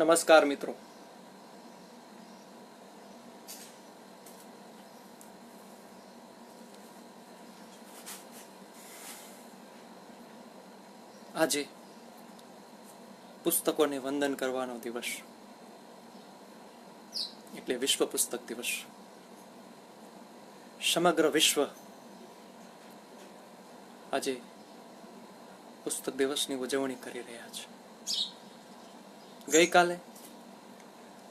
નમસ્કાર મિત્રો. આજે પુસ્તકોને વંદન કરવાનો દિવસ. એટલે વિશ્વ પુસ્તક દિવસ. સમગ્ર વિશ્વ આજે પુસ્તક દિવસની ઉજવણી કરી રહ્યા છે. ગઈકાલે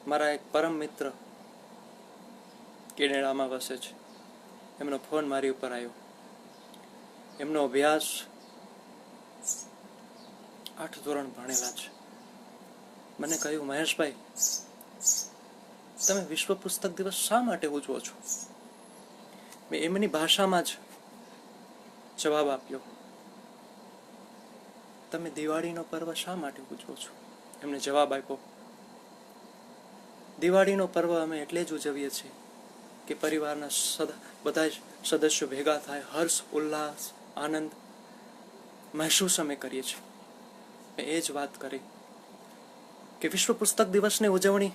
મારા એક પરમ મિત્ર કેનેડામાં વસે છે. એમનો ફોન મારી ઉપર આવ્યો. એમનો અભ્યાસ આઠ ધોરણ ભણેલા છે. મને કહ્યું, મહેશભાઈ, તમે વિશ્વ પુસ્તક દિવસ શા માટે ઉજવો છો? મેં એમની ભાષામાં જ જવાબ આપ્યો, તમે દિવાળીનો પર્વ શા માટે ઉજવો છો? એમને જવાબ આપ્યો, દિવાળીનો પર્વ અમે એટલે જ ઉજવીએ છીએ કે પરિવારના સદા બધા સદસ્યો ભેગા થાય, હર્ષ, ઉલ્લાસ, આનંદ મહેસૂસ અમે કરીએ છીએ. મેં એ જ વાત કરી કે વિશ્વ પુસ્તક દિવસની ઉજવણી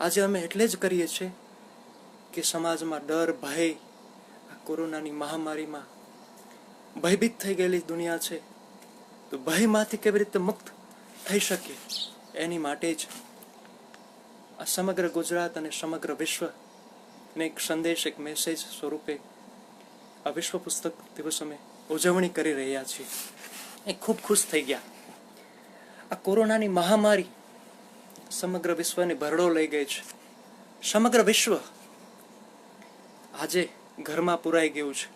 આજે અમે એટલે જ કરીએ છીએ કે સમાજમાં ડર, ભય, આ કોરોનાની મહામારીમાં ભયભીત થઈ ગયેલી દુનિયા છે. તો ભયમાંથી કેવી રીતે મુક્ત થઈ શકે એની માટે જ આ સમગ્ર ગુજરાત અને સમગ્ર વિશ્વ ને એક સંદેશ, એક મેસેજ સ્વરૂપે આ વિશ્વ પુસ્તક દિવસ અમે ઉજવણી કરી રહ્યા છીએ. એ ખૂબ ખુશ થઈ ગયા. આ કોરોનાની મહામારી સમગ્ર વિશ્વને ભરડો લઈ ગઈ છે. સમગ્ર વિશ્વ આજે ઘરમાં પુરાઈ ગયું છે.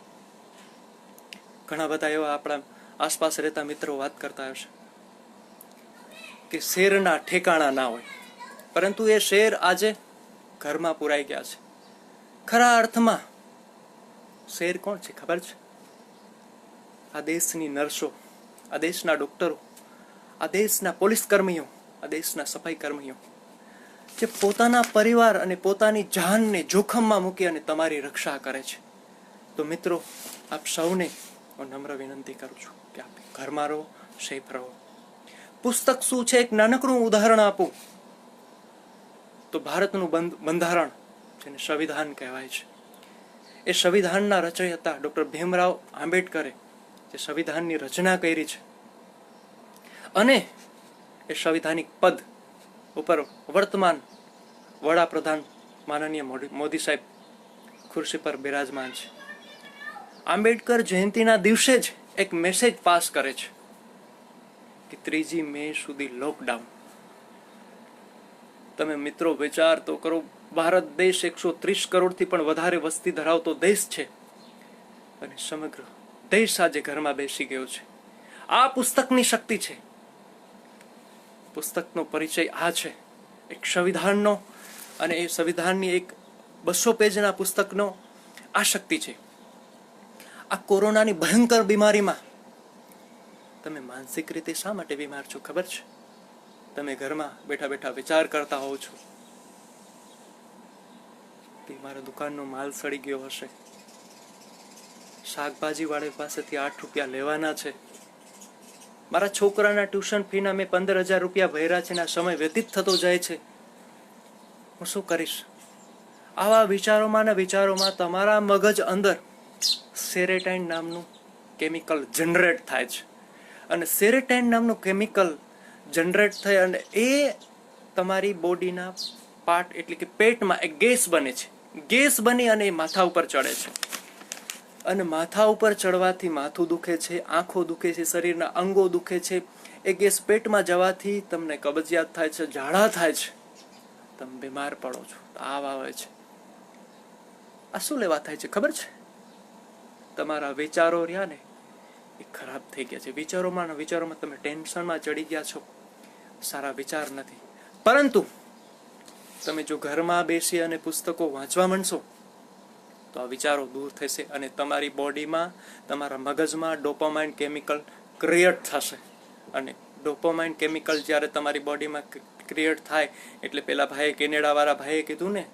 ઘણા બધા એવા આપણા આસપાસ રહેતા મિત્રો વાત કરતા હશે. કે શેરના ઠેકાણા ના હોય. પરંતુ એ શેર આજે ઘરમાં પુરાઈ ગયા છે. ખરા અર્થમાં શેર કોણ છે? ખબર છે? આ દેશની નર્સો, આ દેશના ડોક્ટરો, આ દેશના પોલીસ કર્મીઓ, આ દેશના સફાઈ કર્મીઓ, જે પોતાના પરિવાર અને પોતાની જાનને જોખમમાં મૂકી અને તમારી રક્ષા કરે છે. તો મિત્રો, આપ સૌને હું નમ્ર વિનંતી કરું છું કે આપ ઘરમાં રહો, સેફ રહો. પુસ્તક શું છે? એક નાનકડું ઉદાહરણ આપું. તો ભારતનું બંધ- બંધારણ જેને સંવિધાન કહેવાય છે. એ સંવિધાનના રચયતા ડોક્ટર ભીમરાવ આંબેડકરે જે સંવિધાનની રચના કરી છે. અને એ સંવિધાનિક પદ ઉપર વર્તમાન વડાપ્રધાન માનનીય મોદી સાહેબ ખુરશી પર બિરાજમાન છે. આંબેડકર જયંતિના દિવસે જ એક મેસેજ પાસ કરે છે. કે ત્રીજી મે સુધી લોકડાઉન. તમે મિત્રો, વિચાર તો કરો, ભારત દેશ એકસો ત્રીસ કરોડથી પણ વધારે વસ્તી ધરાવતો દેશ છે. અને સમગ્ર દેશ આજે ઘરમાં બેસી ગયો છે. આ પુસ્તકની શક્તિ છે. પુસ્તકનો પરિચય આ છે. એક સંવિધાનનો અને એ સંવિધાનની એક બસો પેજના પુસ્તકનો આ શક્તિ છે. આ કોરોનાની ભયંકર બીમારીમાં તમે માનસિક રીતે શા માટે બીમાર છો ખબર છે? તમે ઘરમાં બેઠા બેઠા વિચાર કરતા હોવ છો. મારા દુકાનનો માલ સડી ગયો હશે. શાકભાજી વાળા પાસેથી આઠ રૂપિયા લેવાના છે. મારા છોકરાના ટ્યુશન ફીના મેં પંદર હજાર રૂપિયા ભર્યા છે સમય વ્યતીત થતો જાય છે. હું શું કરીશ? આવા વિચારોમાં ને વિચારોમાં તમારા મગજ અંદર સેરેટાઇન નામનું કેમિકલ જનરેટ થાય છે. અને સેરેટાઇન નામનું કેમિકલ જનરેટ થાય અને એ તમારી બોડીના પાર્ટ એટલે કે પેટમાં એક ગેસ બને છે. ગેસ બની અને એ માથા ઉપર ચડે છે. અને માથા ઉપર ચડવાથી માથું દુખે છે, આંખો દુખે છે, શરીરના અંગો દુખે છે. એ ગેસ પેટમાં જવાથી તમને કબજિયાત થાય છે, ઝાડા થાય છે. તમે બીમાર પડો છો. તાવ આવે છે. આ શું લેવા થાય છે? ખબર છે? તમારા વિચારો રહ્યા ને? એ ખરાબ થઈ ગયા છે. વિચારોમાં વિચારોમાં તમે ટેન્શનમાં ચડી ગયા છો. સારા વિચાર નથી. પરંતુ તમે જો ઘરમાં બેસી અને પુસ્તકો વાંચવા માંડશો, તો આ વિચારો દૂર થશે અને તમારી બોડીમાં, તમારા મગજમાં ડોપામાઇન કેમિકલ ક્રિએટ થશે. અને ડોપામાઇન કેમિકલ જ્યારે તમારી બોડીમાં ક્રિએટ થાય, એટલે પેલા ભાઈએ કેનેડાવાળા ભાઈએ કીધું ને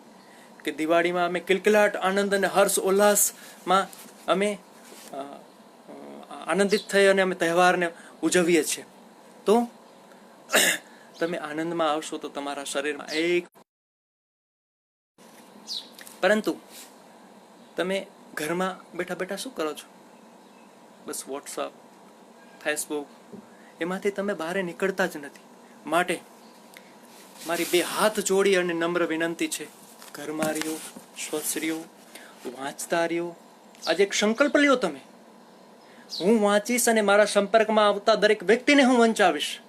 કે દિવાળીમાં અમે કિલકિલાટ, આનંદ અને હર્ષ ઉલ્લાસમાં અમે આનંદિત થઈ અને અમે તહેવારને ઉજવીએ છીએ. તો તમે આનંદમાં આવશો તો તમારા શરીરમાં એક પરંતુ તમે ઘરમાં બેઠા બેઠા શું કરો છો? બસ વોટ્સઅપ ફેસબુક એમાંથી તમે બહાર નીકળતા જ નથી. માટે મારી બે હાથ જોડી અને નમ્ર વિનંતી છે. ઘરમાં રહ્યો, સ્વસ્થ રહ્યો, વાંચતા રહ્યો. આજે એક સંકલ્પ લ્યો તમે. હું વાંચીશ અને મારા સંપર્કમાં આવતા દરેક વ્યક્તિને હું વંચાવીશ.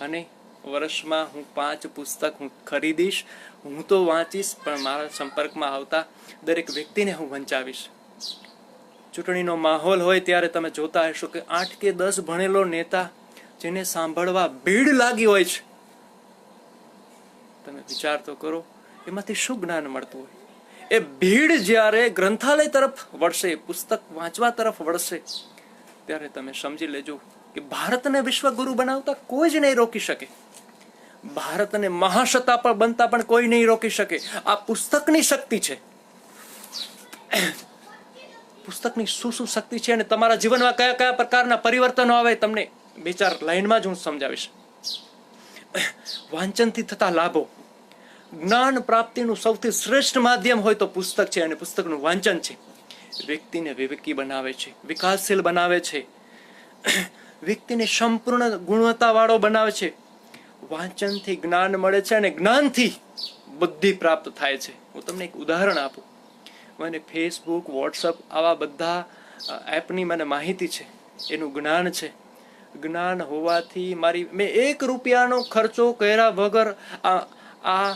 અને વર્ષમાં હું પાંચ પુસ્તક હું ખરીદીશ, હું તો વાંચીશ, પણ મારા સંપર્કમાં આવતા દરેક વ્યક્તિને હું વંચાવીશ. ચૂંટણીનો માહોલ હોય ત્યારે તમે જોતા હશો કે આઠ કે દસ ભણેલો નેતા જેને સાંભળવા ભીડ લાગી હોય છે. તમે વિચાર તો કરો, એમાંથી શું જ્ઞાન મળતું હોય? એ ભીડ જ્યારે ગ્રંથાલય તરફ વળશે, પુસ્તક વાંચવા તરફ વળશે, ત્યારે તમે સમજી લેજો કે ભારતને વિશ્વગુરુ બનાવતા કોઈ જ નહીં રોકી શકે. ભારતને મહાસત્તા પર બનતા પણ કોઈ નહીં રોકી શકે. આ પુસ્તકની શક્તિ છે. પુસ્તકની શું શું શક્તિ છે અને તમારા જીવનમાં કયા કયા પ્રકારના પરિવર્તનો આવે તમને બે ચાર લાઈનમાં જ હું સમજાવીશ. વાંચનથી થતા લાભો જ્ઞાન પ્રાપ્તિનું સૌથી શ્રેષ્ઠ માધ્યમ હોય તો પુસ્તક છે અને પુસ્તકનું વાંચન છે. વ્યક્તિને વિવેકી બનાવે છે, વિકાસશીલ બનાવે છે. વ્યક્તિને સંપૂર્ણ ગુણવત્તાવાળો બનાવે છે. વાંચનથી જ્ઞાન મળે છે અને જ્ઞાનથી બુદ્ધિ પ્રાપ્ત થાય છે. હું તમને એક ઉદાહરણ આપું. મને ફેસબુક વોટ્સઅપ આવા બધા એપની મને માહિતી છે. એનું જ્ઞાન છે. જ્ઞાન હોવાથી મારી મેં એક રૂપિયાનો ખર્ચો કર્યા વગર આ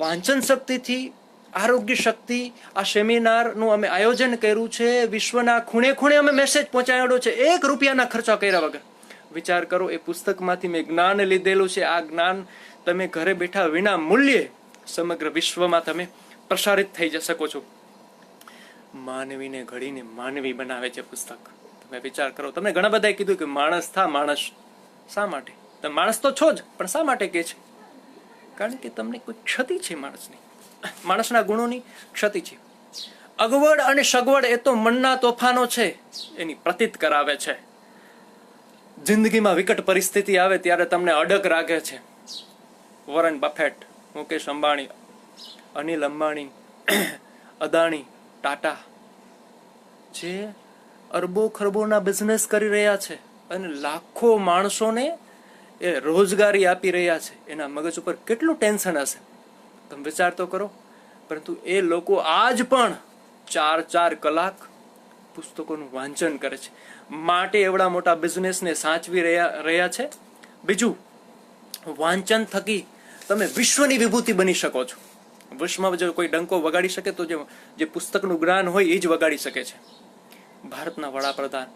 વાંચન શક્તિથી, આરોગ્ય શક્તિ, આ સેમિનારનું અમે આયોજન કર્યું છે. વિશ્વના ખૂણે ખૂણે અમે મેસેજ પહોંચાડ્યો છે. એક રૂપિયાના ખર્ચા કર્યા વગર. વિચાર કરો, એ પુસ્તકમાંથી મેં જ્ઞાન લીધેલું છે. આ જ્ઞાન તમે ઘરે બેઠા વિના મૂલ્યે સમગ્ર વિશ્વમાં તમે પ્રસારિત થઈ જ શકો છો. માનવીને ઘડીને માનવી બનાવે છે પુસ્તક. તમે વિચાર કરો, તમને ઘણા બધાએ કીધું કે માણસ થા માણસ. શા માટે? તમે માણસ તો છો જ, પણ શા માટે કે છે? કારણ કે તમને કોઈ ક્ષતિ છે માણસની. માણસના ગુણોની ક્ષતિ છે. અગવડ અને સગવડ એ તો મનના તોફાનો છે, એની પ્રતીત કરાવે છે. જિંદગીમાં વિકટ પરિસ્થિતિ આવે ત્યારે તમને અડગ રાખે છે. વોરન બફેટ, મુકેશ અંબાણી, અનિલ અંબાણી, અદાણી, ટાટા, જે અરબો ખરબોના બિઝનેસ કરી રહ્યા છે અને લાખો માણસોને એ રોજગારી આપી રહ્યા છે. એના મગજ ઉપર કેટલું ટેન્શન હશે? તમે વિચાર તો કરો. પરંતુ એ લોકો આજ પણ ચાર ચાર કલાક પુસ્તકોનું વાંચન કરે છે. માટે એવડા મોટા બિઝનેસને સાચવી રહ્યા રહ્યા છે. બીજું, વાંચન થકી તમે વિશ્વની વિભૂતિ બની શકો છો. વિશ્વમાં જો કોઈ ડંકો વગાડી શકે તો જે જે પુસ્તકનું જ્ઞાન હોય એ જ વગાડી શકે છે. ભારતના વડાપ્રધાન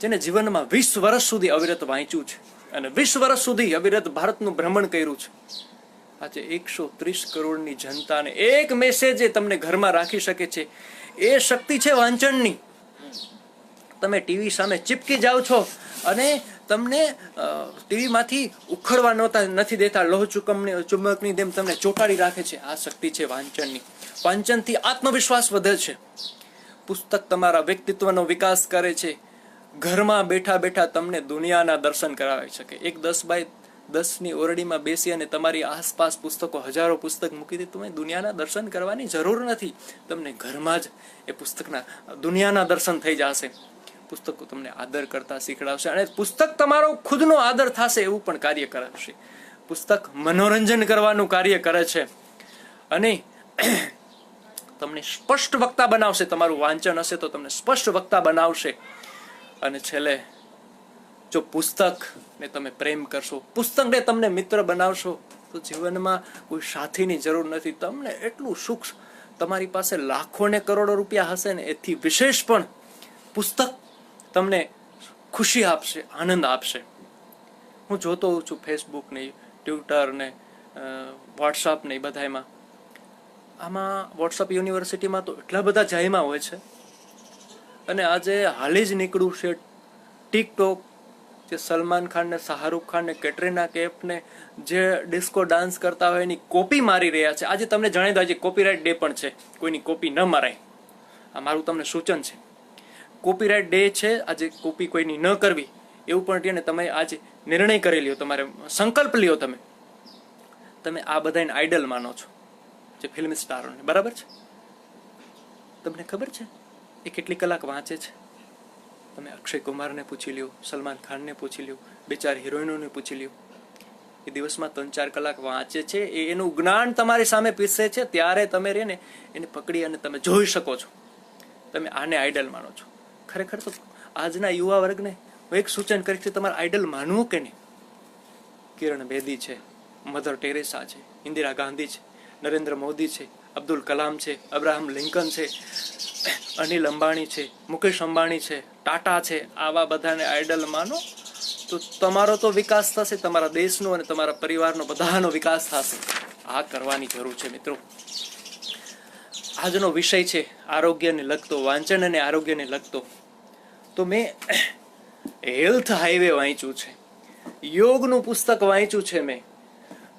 જેને જીવનમાં વીસ વર્ષ સુધી અવિરત વાંચ્યું છે અને વીસ વર્ષ સુધી અવિરત ભારતનું ભ્રમણ કર્યું છે. આજે એકસો ત્રીસ કરોડની જનતાને એક મેસેજ એ તમને ઘરમાં રાખી શકે છે. એ શક્તિ છે વાંચનની. તમે ટીવી સામે ચીપકી જાઓ છો અને તમને ટીવીમાંથી ઉખડવા નહોતા, નથી દેતા, લોહ ચુકમની ચુંબકની જેમ તમને ચોંટાડી રાખે છે. આ શક્તિ છે વાંચનની. વાંચનથી આત્મવિશ્વાસ વધે છે. પુસ્તક તમારા વ્યક્તિત્વનો વિકાસ કરે છે. ઘરમાં બેઠા બેઠા તમને દુનિયાના દર્શન કરાવી શકે. એક દસ બાય દસની ઓરડીમાં બેસી અને તમારી આસપાસ પુસ્તકો, હજારો પુસ્તક મૂકી દે. તમે દુનિયાના દર્શન કરવાની જરૂર નથી. તમને ઘરમાં જ એ પુસ્તકના, દુનિયાના દર્શન થઈ જશે. પુસ્તકો તમને આદર કરતા શીખડાવશે અને પુસ્તક તમારો ખુદનો આદર થશે એવું પણ કાર્ય કરાવશે પુસ્તક મનોરંજન કરવાનું કાર્ય કરે છે. અને તમને સ્પષ્ટ વક્તા બનાવશે. તમારું વાંચન હશે તો તમને સ્પષ્ટ વક્તા બનાવશે. અને છેલ્લે, જો પુસ્તક ને તમે પ્રેમ કરશો પુસ્તકને તમને મિત્ર બનાવશો, તો જીવનમાં કોઈ સાથીની જરૂર નથી. તમને એટલું સુખ તમારી પાસે લાખો ને કરોડો રૂપિયા હશે ને એથી વિશેષ પણ પુસ્તક તમને ખુશી આપશે, આનંદ આપશે. હું જોતો હોઉં છું ફેસબુક ને ટ્વિટર ને વોટ્સઅપ ને એ બધામાં આમાં વોટ્સઅપ યુનિવર્સિટીમાં તો એટલા બધા જાયમાં હોય છે. અને આજે હાલે જ નીકળ્યું છે ટિકટોક જે સલમાન ખાન ને શાહરૂખ ખાન ને કેટરીના કેફને, જે ડિસ્કો ડાન્સ કરતા હોય એની કોપી મારી રહ્યા છે. આજે તમને જણાવી દો આજે કોપીરાઇટ ડે પણ છે. કોઈની કોપી ન મારાય. આ મારું તમને સૂચન છે. કોપીરાઇટ ડે છે, આજે કોપી કોઈની ન કરવી. એવું પણ કહે ને તમે આજે નિર્ણય કરી લ્યો. તમારે સંકલ્પ લ્યો તમે. તમે આ બધાને આઈડલ માનો છો. જે ફિલ્મ સ્ટારોને બરાબર છે? તમને ખબર છે? એ કેટલી કલાક વાંચે છે? તમે અક્ષય કુમારને પૂછી લ્યો, સલમાન ખાનને પૂછી લ્યો, બે ચાર હિરોઈનોને પૂછી લ્યો. એ દિવસમાં ત્રણ ચાર કલાક વાંચે છે, એ એનું જ્ઞાન તમારી સામે પીસે છે, ત્યારે તમે રે એને પકડી અને તમે જોઈ શકો છો. તમે આને આઈડલ માનો છો. ખરેખર તો આજના યુવા વર્ગને હું એક સૂચન કરીશ કે તમારે આઈડલ માનવું કે નહીં? કિરણ બેદી છે, મધર ટેરેસા છે, ઇન્દિરા ગાંધી છે, નરેન્દ્ર મોદી છે, અબ્દુલ કલામ છે, અબ્રાહમ લિંકન છે અનિલ અંબાણી છે, મુકેશ અંબાણી છે, ટાટા છે, આવા બધાને આઈડલ માનો. તો તમારો તો વિકાસ થશે, તમારા દેશનો અને તમારા પરિવારનો બધાનો વિકાસ થશે. આ કરવાની જરૂર છે મિત્રો. આજનો વિષય છે, આરોગ્યને લગતો વાંચન અને આરોગ્યને લગતો. તો મેં હેલ્થ હાઈવે વાંચ્યું છે. યોગનું પુસ્તક વાંચ્યું છે મેં.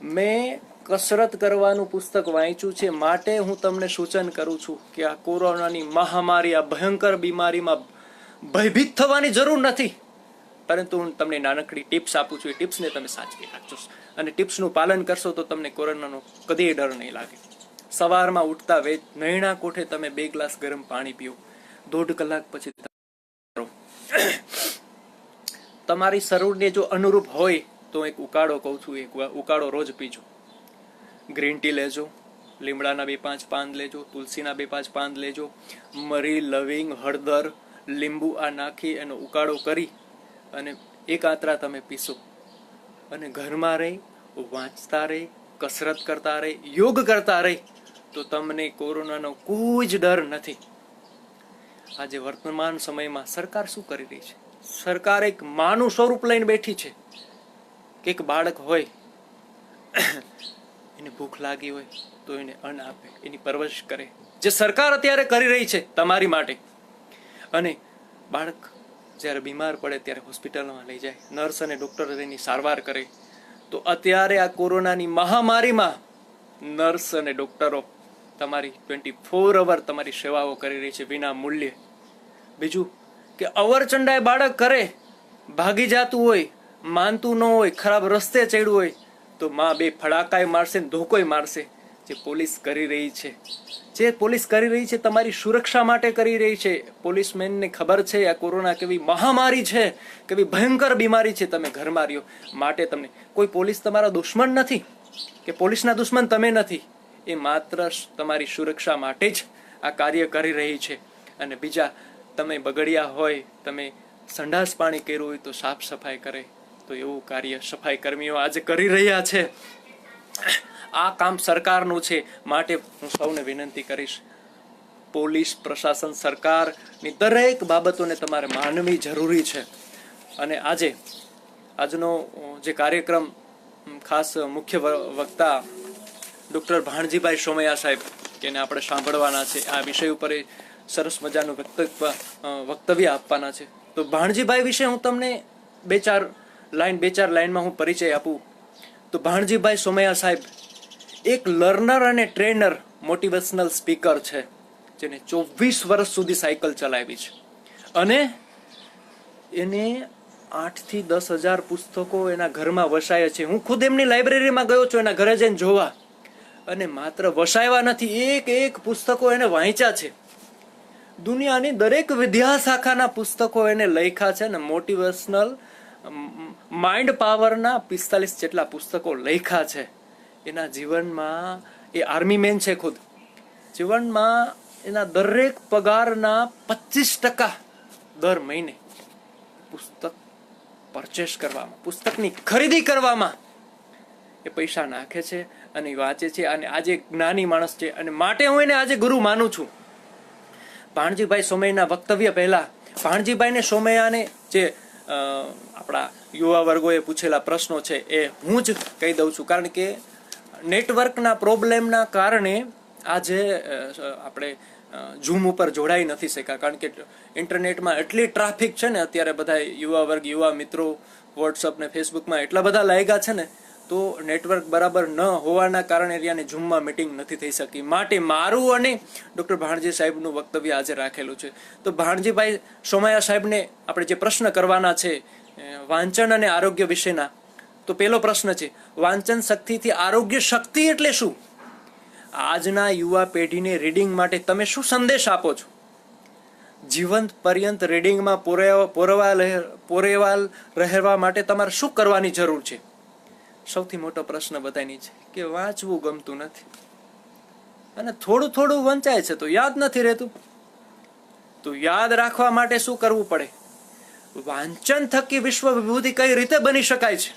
મેં કસરત કરવાનું પુસ્તક વાંચ્યું છે. માટે હું તમને સૂચન કરું છું કે આ કોરોનાની મહામારી, આ ભયંકર બીમારીમાં ભયભીત થવાની જરૂર નથી. પરંતુ હું તમને નાનકડી ટિપ્સ આપું છું. એ ટિપ્સને તમે સાચવી રાખજો. અને ટિપ્સનું પાલન કરશો તો તમને કોરોનાનો કદી ડર નહીં લાગે. સવારમાં ઉઠતા વેજ નૈણા કોઠે તમે બે ગ્લાસ ગરમ પાણી પીઓ. દોઢ કલાક પછી તમારી શરીરને જો અનુરૂપ હોય તો એક ઉકાળો કહું છું, એક ઉકાળો રોજ પીજો. ગ્રીન ટી લેજો, લીમડાના બે પાંચ પાન લેજો, તુલસીના બે પાંચ પાન લેજો, મરી, લવિંગ, હળદર, લીંબુ આ નાખી એનો ઉકાળો કરી અને એક આંતરા તમે પીશો અને ઘરમાં રહી, વાંચતા રહી, કસરત કરતા રહી, યોગ કરતા રહી, તો તમને કોરોનાનો કોઈ જ ડર નથી. આજે વર્તમાન સમયમાં સરકાર શું કરી રહી છે? સરકાર એક માનું સ્વરૂપ લઈને બેઠી છે. કે એક બાળક હોય એને ભૂખ લાગી હોય તો એને અન્ન આપે, એની પરવરિશ કરે. જે સરકાર અત્યારે કરી રહી છે તમારી માટે. અને બાળક જ્યારે બીમાર પડે ત્યારે હોસ્પિટલમાં લઈ જાય, નર્સ અને ડૉક્ટર એની સારવાર કરે. તો અત્યારે આ કોરોનાની મહામારીમાં નર્સ અને ડૉક્ટરો તમારી ટ્વેન્ટી ફોર અવર તમારી સેવાઓ કરી રહી છે વિના મૂલ્યે. બીજું કે અવરચંડાએ બાળક કરે ભાગી જાતું હોય, માનતું ન હોય, ખરાબ રસ્તે ચડ્યું હોય તો માં બે ફડાકાય મારશે ને ધોકોય મારશે, જે પોલીસ કરી રહી છે. જે પોલીસ કરી રહી છે તમારી સુરક્ષા માટે કરી રહી છે. પોલીસમેનને ખબર છે આ કોરોના કેવી મહામારી છે, કેવી ભયંકર બીમારી છે તમે ઘરમાં રહ્યો માટે તમને કોઈ પોલીસ તમારા દુશ્મન નથી, કે પોલીસના દુશ્મન તમે નથી. એ માત્ર તમારી સુરક્ષા માટે જ આ કાર્ય કરી રહી છે. અને બીજા, તમે બગડ્યા હોય, તમે સંડાસ પાણી કર્યું હોય તો સાફ સફાઈ કરે. તો એવું કાર્ય સફાઈ કર્મીઓ આજે કરી રહ્યા છે. આ કામ સરકારનું છે. માટે હું સૌને વિનંતી કરીશ. પોલીસ, પ્રશાસન, સરકારની દરેક બાબતોને તમારે માનવી જરૂરી છે. અને આજે, આજનો જે કાર્યક્રમ ખાસ મુખ્ય વક્તા ડૉક્ટર ભાણજીભાઈ સોમૈયા સાહેબ, કેને આપણે સાંભળવાના છે. આ વિષય ઉપર સરસ મજાનું વક્તવ્ય આપવાના છે. તો ભાણજીભાઈ વિશે હું તમને બે ચાર લાઈન બે ચાર લાઈનમાં હું પરિચય આપું. તો ભાણજીભાઈ સોમૈયા સાહેબ એક લર્નર અને ટ્રેનર મોટિવેશનલ સ્પીકર છે, જેને ચોવીસ વર્ષ સુધી સાયકલ ચલાવી છે. અને એને આઠથી દસ હજાર પુસ્તકો એના ઘરમાં વસાયા છે. હું ખુદ એમની લાઇબ્રેરીમાં ગયો છું, એના ઘરે જઈને જોવા. અને માત્ર વસાવ્યા નથી, એક એક પુસ્તકો એને વાંચ્યા છે. દુનિયાની દરેક વિદ્યા શાખાના પુસ્તકો એને લખ્યા છે ને મોટિવેશનલ માઇન્ડ પાવરના પિસ્તાલીસ જેટલા પુસ્તકો લખ્યા છે. એના જીવનમાં એ આર્મી મેન છે ખુદ. જીવનમાં એના દરેક પગારના પચીસ ટકા દર મહિને પુસ્તક પરચેસ કરવામાં, પુસ્તકની ખરીદી કરવામાં એ પૈસા નાખે છે અને વાંચે છે અને આજે જ્ઞાની માણસ છે અને માટે હું એને આજે ગુરુ માનું છું. ભાણજીભાઈ સોમૈયાના વક્તવ્ય પહેલાં, ભાણજીભાઈને સોમૈયાને જે આપણા યુવા વર્ગોએ પૂછેલા પ્રશ્નો છે એ હું જ કહી દઉં છું. કારણ કે નેટવર્કના પ્રોબ્લેમના કારણે આજે આપણે ઝૂમ ઉપર જોડાઈ નથી શક્યા. કારણ કે ઇન્ટરનેટમાં એટલી ટ્રાફિક છે ને, અત્યારે બધા યુવા વર્ગ, યુવા મિત્રો વોટ્સઅપ ને ફેસબુકમાં એટલા બધા લાગ્યા છે ને તો નેટવર્ક બરાબર ન હોવાના કારણે ત્યાંને ઝૂમમાં મિટિંગ નથી થઈ શકી. માટે મારું અને ડૉક્ટર ભાણજી સાહેબનું વક્તવ્ય આજે રાખેલું છે. તો ભાણજીભાઈ સોમાયા સાહેબને આપણે જે પ્રશ્ન કરવાના છે વાંચન અને આરોગ્ય વિશેના, તો પેલો પ્રશ્ન છે, વાંચન શક્તિથી આરોગ્ય શક્તિ એટલે શું? આજના યુવા પેઢીને રીડિંગ માટે તમે શું સંદેશ આપો છો? જીવંત પર્યંત રીડિંગમાં પોરેવા પોરવા પોરેવાલ રહેવા માટે તમારે શું કરવાની જરૂર છે? સૌથી મોટો પ્રશ્ન બધાની છે કે વાંચવું ગમતું નથી. અને થોડું થોડું વંચાય છે તો યાદ નથી રહેતું. તો યાદ રાખવા માટે શું કરવું પડે? વાંચન થકી વિશ્વ વિભૂતિ કઈ રીતે બની શકાય છે?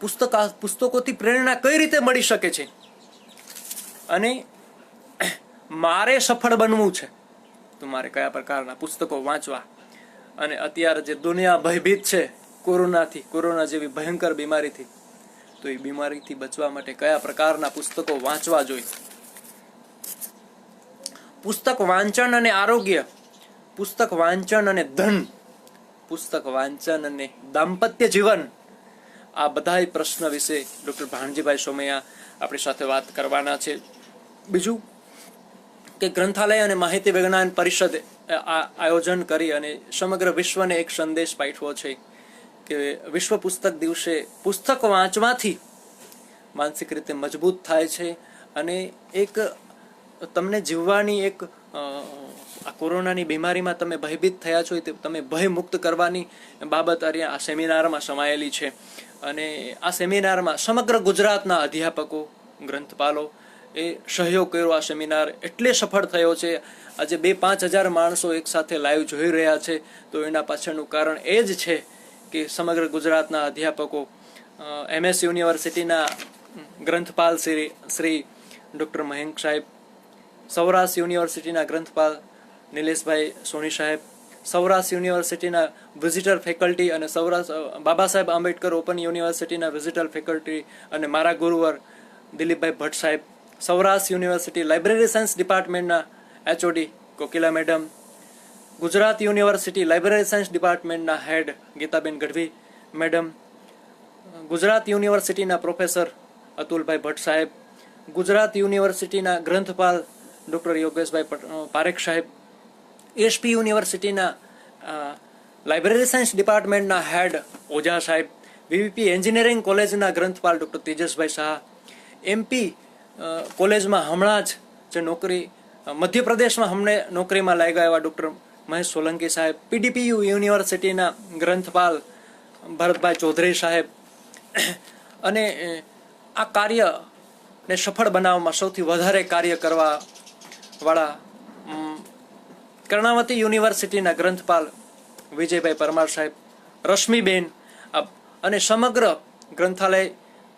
પુસ્તક, પુસ્તકોથી પ્રેરણા કઈ રીતે મળી શકે છે? અને મારે સફળ બનવું છે? તો મારે કયા પ્રકારના પુસ્તકો વાંચવા? અને અત્યારે જે દુનિયા ભયભીત છે કોરોનાથી, કોરોના જેવી ભયંકર બીમારીથી. તો એ બીમારીથી બચવા માટે કયા પ્રકારના પુસ્તકો વાંચવા જોઈએ? પુસ્તક વાંચન અને આરોગ્ય, પુસ્તક વાંચન અને ધન, પુસ્તક વાંચન અને દાંપત્ય જીવન. આ બધા પ્રશ્ન વિશે ડૉક્ટર ભાણજીભાઈ સોમૈયા આપણી સાથે વાત કરવાના છે. બીજું કે ગ્રંથાલય અને માહિતી વિજ્ઞાન પરિષદ આ આયોજન કરી અને સમગ્ર વિશ્વને એક સંદેશ પાઠવો છે. કે વિશ્વ પુસ્તક દિવસે પુસ્તક વાંચવાથી માનસિક રીતે મજબૂત થાય છે અને એક તમને જીવવાની એક આ કોરોનાની બીમારીમાં તમે ભયભીત થયા છો તે તમે ભય મુક્ત કરવાની બાબત અરે આ સેમિનારમાં સમાયેલી છે. અને આ સેમિનારમાં સમગ્ર ગુજરાતના અધ્યાપકો, ગ્રંથપાલો એ સહયોગ કર્યો આ સેમિનાર એટલે સફળ થયો છે. આજે બે પાંચ હજાર માણસો એકસાથે લાઈવ જોઈ રહ્યા છે તો એના પાછળનું કારણ એ જ છે કે સમગ્ર ગુજરાતના અધ્યાપકો એમએસ યુનિવર્સિટીના ગ્રંથપાલ શ્રી શ્રી ડૉક્ટર મહેંક સાહેબ સૌરાષ્ટ્ર યુનિવર્સિટીના ગ્રંથપાલ નિલેશભાઈ સોની સાહેબ સૌરાષ્ટ્ર યુનિવર્સિટીના વિઝિટર ફેકલ્ટી અને સૌરાષ્ટ્ર બાબા સાહેબ આંબેડકર ઓપન યુનિવર્સિટીના વિઝિટર ફેકલ્ટી અને મારા ગુરુવર Dilipbhai Bhatt Saheb Saurashtra university library science ડિપાર્ટમેન્ટના HOD Kokila madam Gujarat university library science ડિપાર્ટમેન્ટના head Gitaben Gadhvi, madam, Gujarat યુનિવર્સિટીના પ્રોફેસર અતુલભાઈ ભટ્ટ સાહેબ, ગુજરાત યુનિવર્સિટીના ગ્રંથપાલ ડૉક્ટર યોગેશભાઈ પારેખ સાહેબ એસપી યુનિવર્સિટીના લાઇબ્રેરી સાયન્સ ડિપાર્ટમેન્ટના head Oza Saheb, VVP engineering કોલેજના ગ્રંથપાલ ડૉક્ટર તેજસભાઈ શાહ એમપી કોલેજમાં હમણાં જ જે નોકરી મધ્યપ્રદેશમાં હમને નોકરીમાં લાગ્યા એવા ડૉક્ટર મહેશ સોલંકી સાહેબ પીડીપીયુ યુનિવર્સિટીના ગ્રંથપાલ ભરતભાઈ ચૌધરી સાહેબ. અને આ કાર્યને સફળ બનાવવામાં સૌથી વધારે કાર્ય કરવા વાળા કર્ણાવતી યુનિવર્સિટીના ગ્રંથપાલ વિજયભાઈ પરમાર સાહેબ, રશ્મિબેન અને સમગ્ર ગ્રંથાલય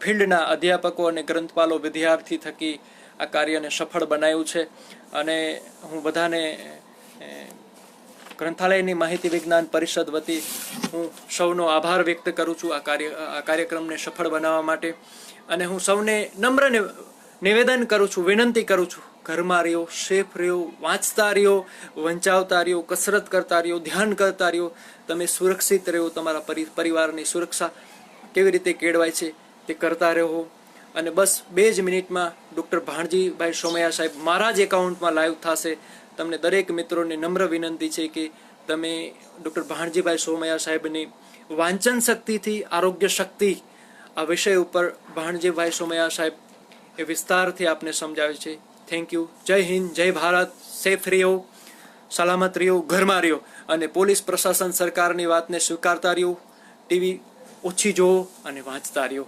ફિલ્ડના અધ્યાપકો અને ગ્રંથપાલો વિદ્યાર્થી થકી આ કાર્યને સફળ બનાવ્યું છે. અને હું બધાને ગ્રંથાલયની માહિતી વિજ્ઞાન પરિષદ વતી હું સૌનો આભાર વ્યક્ત કરું છું આ કાર્ય આ કાર્યક્રમને સફળ બનાવવા માટે. અને હું સૌને નમ્ર નિવેદન કરું છું, વિનંતી કરું છું. ઘરમાં રહ્યો, સેફ રહ્યો, વાંચતા રહ્યો, વંચાવતા રહ્યો, કસરત કરતા રહ્યો, ધ્યાન કરતા રહ્યો. તમે સુરક્ષિત રહ્યો, તમારા પરી પરિવારની સુરક્ષા કેવી રીતે કેળવાય છે તે કરતા રહો. અને બસ બે જ મિનિટમાં ડૉક્ટર ભાણજીભાઈ સોમૈયા સાહેબ મારા જ એકાઉન્ટમાં લાઈવ થશે. તમને દરેક મિત્રોને નમ્ર વિનંતી છે કે તમે ડૉક્ટર ભાણજીભાઈ સોમૈયા સાહેબની વાંચન શક્તિથી, આરોગ્ય શક્તિ આ વિષય ઉપર ભાણજીભાઈ સોમૈયા સાહેબ એ વિસ્તારથી આપને સમજાવે છે. થેન્ક યુ જય હિન્દ, જય ભારત. સેફ રહ્યો, સલામત રહ્યો, ઘરમાં રહ્યો. અને પોલીસ પ્રશાસન સરકારની વાતને સ્વીકારતા રહ્યો. ટીવી ઓછી જોવો અને વાંચતા રહ્યો.